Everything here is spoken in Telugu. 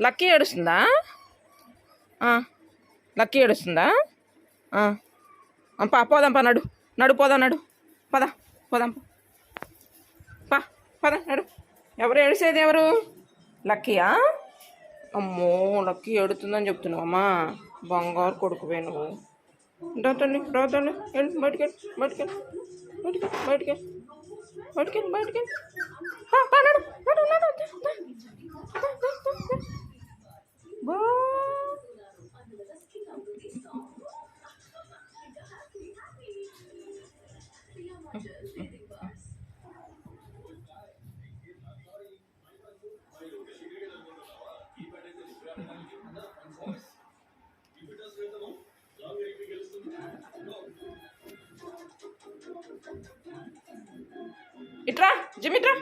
లక్కీ ఏడుస్తుందా? లక్కీ ఏడుస్తుందా? పా పోదాం పా నడు నడు పోదాం నడు. పద పోదాం పా. పదా పద నడు. ఎవరు ఏడిసేది ఎవరు? లక్కీయా? అమ్మో లక్కీ ఏడుతుందని చెప్తున్నావు అమ్మా. బంగారు కొడుకువే నువ్వు. రాతండి రాతండి వెళ్ళి బయటికి వెళ్ళి బయటికి వెళ్ళి బయటికి వెళ్ళి బయటికి నడు, నడు, నడు, ఇట్రా జిమ్ ఇట్రా